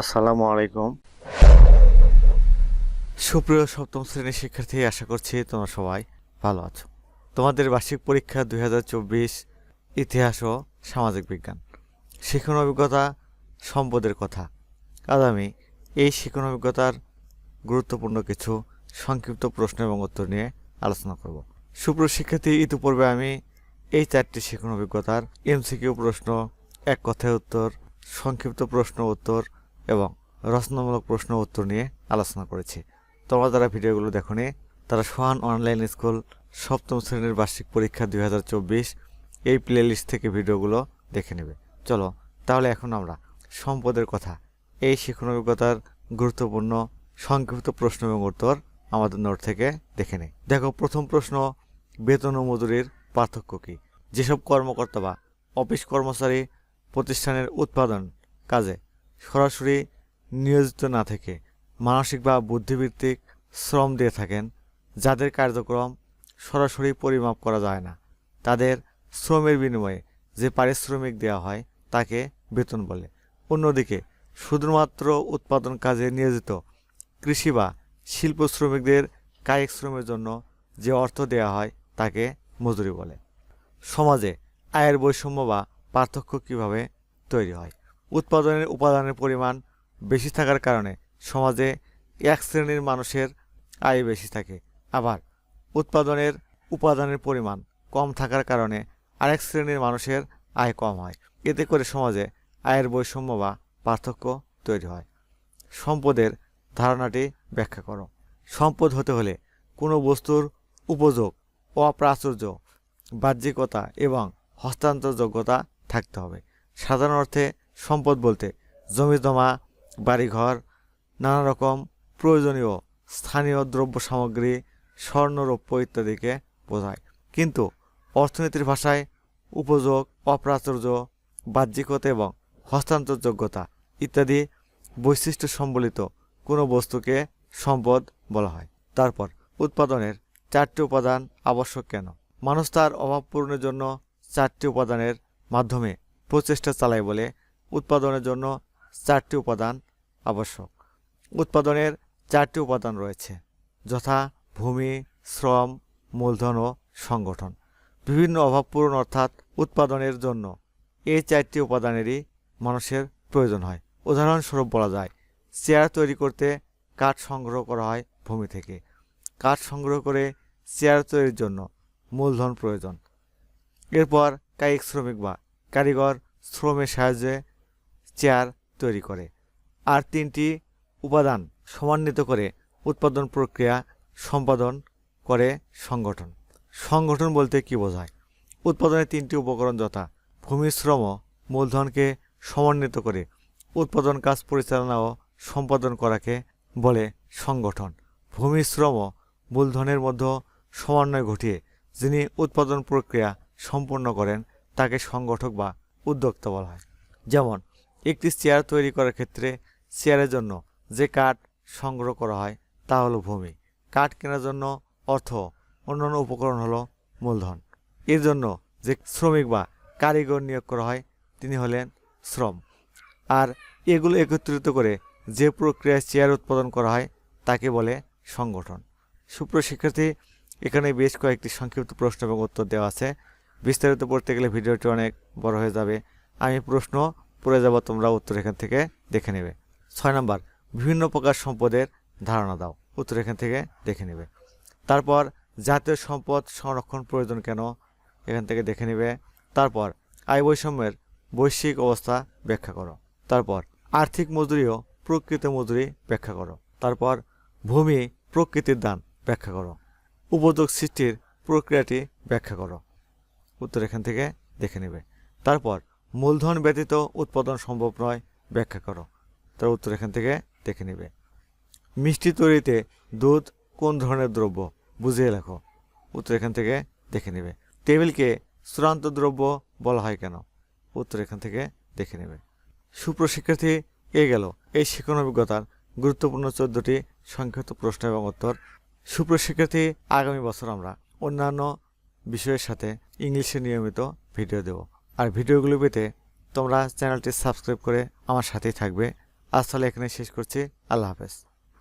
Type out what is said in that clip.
আসসালামু আলাইকুম। সুপ্রিয় সপ্তম শ্রেণির শিক্ষার্থী, আশা করছি তোমরা সবাই ভালো আছো। তোমাদের বার্ষিক পরীক্ষা দু হাজার চব্বিশ ইতিহাস ও সামাজিক বিজ্ঞান। শিক্ষণ অভিজ্ঞতা সম্পদের কথা। আজ আমি এই শিক্ষণ অভিজ্ঞতার গুরুত্বপূর্ণ কিছু সংক্ষিপ্ত প্রশ্ন এবং উত্তর নিয়ে আলোচনা করব। সুপ্রিয় শিক্ষার্থী, ইতিপূর্বে আমি এই চারটি শিক্ষণ অভিজ্ঞতার এমসিকিউ প্রশ্ন, এক কথায় উত্তর, সংক্ষিপ্ত প্রশ্ন, উত্তর এবং রচনামূলক প্রশ্ন উত্তর নিয়ে আলোচনা করেছি। তোমরা যারা ভিডিওগুলো দেখোনি, তারা সোহান অনলাইন স্কুল সপ্তম শ্রেণির বার্ষিক পরীক্ষা দু হাজার চব্বিশ এই প্লেলিস্ট থেকে ভিডিওগুলো দেখে নেবে। চলো, তাহলে এখন আমরা সম্পদের কথা। এই শিক্ষণ অভিজ্ঞতার গুরুত্বপূর্ণ সংক্ষিপ্ত প্রশ্ন এবং উত্তর আমাদের নোট থেকে দেখে নেই। দেখো, প্রথম প্রশ্ন, বেতন ও মজুরির পার্থক্য কী? যেসব কর্মকর্তা বা অফিস কর্মচারী প্রতিষ্ঠানের উৎপাদন কাজে সরাসরি নিয়োজিত না থেকে মানসিক বা বুদ্ধিভিত্তিক শ্রম দিয়ে থাকেন, যাদের কার্যক্রম সরাসরি পরিমাপ করা যায় না। তাদের শ্রমের বিনিময়ে যে পারিশ্রমিক দেওয়া হয়, তাকে বেতন বলে। অন্যদিকে, শুধুমাত্র উৎপাদন কাজে নিয়োজিত কৃষি বা শিল্প শ্রমিকদের কায়িক শ্রমের জন্য যে অর্থ দেওয়া হয়, তাকে মজুরি বলে। সমাজে আয়ের বৈষম্য বা পার্থক্য কীভাবে তৈরি হয়? উৎপাদনের উপাদানের পরিমাণ বেশি থাকার কারণে সমাজে এক শ্রেণির মানুষের আয় বেশি থাকে। আবার উৎপাদনের উপাদানের পরিমাণ কম থাকার কারণে আরেক শ্রেণির মানুষের আয় কম হয়। এতে করে সমাজে আয়ের বৈষম্য বা পার্থক্য তৈরি হয়। সম্পদের ধারণাটি ব্যাখ্যা করো। সম্পদ হতে হলে কোনো বস্তুর উপযোগ, অপ্রাচুর্য, বাহ্যিকতা এবং হস্তান্তরযোগ্যতা থাকতে হবে। সাধারণ অর্থে সম্পদ বলতে জমি জমা বাড়িঘর নানা রকম প্রয়োজনীয় স্থানীয় দ্রব্য সামগ্রী স্বর্ণরৌপ্য ইত্যাদিকে বোঝায়। কিন্তু অর্থনীতির ভাষায় উপযোগ, অপ্রাচুর্য, বাহ্যিকতা এবং হস্তান্তরযোগ্যতা ইত্যাদি বৈশিষ্ট্য সম্বলিত কোনো বস্তুকে সম্পদ বলা হয়। তারপর উৎপাদনের চারটি উপাদান আবশ্যক কেন? মানুষ তার অভাব পূরণের জন্য চারটি উপাদানের মাধ্যমে প্রচেষ্টা চালায় বলে উৎপাদনের জন্য চারটি উপাদান আবশ্যক। উৎপাদনের চারটি উপাদান রয়েছে, যথা ভূমি, শ্রম, মূলধন ও সংগঠন। বিভিন্ন অভাব পূরণ অর্থাৎ উৎপাদনের জন্য এই চারটি উপাদানেরই মানুষের প্রয়োজন হয়। উদাহরণস্বরূপ বলা যায়, চেয়ার তৈরি করতে কাঠ সংগ্রহ করা হয় ভূমি থেকে। কাঠ সংগ্রহ করে চেয়ার তৈরির জন্য মূলধন প্রয়োজন। এরপর কায়িক শ্রমিক বা কারিগর শ্রমের সাহায্যে চেয়ার তৈরি করে। আর তিনটি উপাদান সমন্বিত করে উৎপাদন প্রক্রিয়া সম্পাদন করে সংগঠন। সংগঠন বলতে কি বোঝায়? উৎপাদনের তিনটি উপকরণ যথা ভূমি, শ্রম, মূলধনকে সমন্বিত করে উৎপাদন কাজ পরিচালনা ও সম্পাদন করাকে বলে সংগঠন। ভূমি, শ্রম, মূলধনের মধ্যে সমন্বয় ঘটিয়ে যিনি উৎপাদন প্রক্রিয়া সম্পন্ন করেন, তাকে সংগঠক বা উদ্যোক্তা বলা হয়। যেমন একটি চেয়ার তৈরি করার ক্ষেত্রে চেয়ারের জন্য যে কাঠ সংগ্রহ করা হয় তা হলো ভূমি। কাঠ কেনার জন্য অর্থ, অন্যান্য উপকরণ হলো মূলধন। এর জন্য যে শ্রমিক বা কারিগর নিয়োগ করা হয়, তিনি হলেন শ্রম। আর এগুলো একত্রিত করে যে প্রক্রিয়ায় চেয়ার উৎপাদন করা হয়, তাকে বলে সংগঠন। সুপ্র শিক্ষার্থী, এখানে বেশ কয়েকটি সংক্ষিপ্ত প্রশ্ন এবং উত্তর দেওয়া আছে। বিস্তারিত পড়তে গেলে ভিডিওটি অনেক বড় হয়ে যাবে। আমি প্রশ্ন পড়ে যাব, তোমরা উত্তর এখান থেকে দেখে নেবে। ছয় নম্বর, বিভিন্ন প্রকার সম্পদের ধারণা দাও, উত্তর এখান থেকে দেখে নেবে। তারপর, জাতীয় সম্পদ সংরক্ষণ প্রয়োজন কেন? এখান থেকে দেখে নেবে। তারপর, আয় বৈষম্যের বৈশ্বিক অবস্থা ব্যাখ্যা করো। তারপর, আর্থিক মজুরি ও প্রকৃত মজুরি ব্যাখ্যা করো। তারপর, ভূমি প্রকৃতির দান ব্যাখ্যা করো। উপযোগ সৃষ্টির প্রক্রিয়াটি ব্যাখ্যা করো। উত্তর এখান থেকে দেখে নেবে। তারপর মূলধন ব্যতীত উৎপাদন সম্ভব নয়। ব্যাখ্যা করো। তার উত্তর এখান থেকে দেখে নেবে। মিষ্টি তৈরিতে দুধ কোন ধরনের দ্রব্য? বুঝিয়ে লেখো। উত্তর এখান থেকে দেখে নেবে। টেবিলকে চূড়ান্ত দ্রব্য বলা হয় কেন? উত্তর এখান থেকে দেখে নেবে। সুপ্রশিক্ষার্থী এ গেল। এই শিক্ষণ অভিজ্ঞতার গুরুত্বপূর্ণ চোদ্দটি সংক্ষিপ্ত প্রশ্ন এবং উত্তর। সুপ্রশিক্ষার্থী, আগামী বছর আমরা অন্যান্য বিষয়ের সাথে ইংলিশে নিয়মিত ভিডিও দেব। আর ভিডিওগুলো পেতে তোমরা চ্যানেলটি সাবস্ক্রাইব করে আমার সাথেই থাকবে। আজ তাহলে এখানে শেষ করছি। আল্লাহ হাফেজ।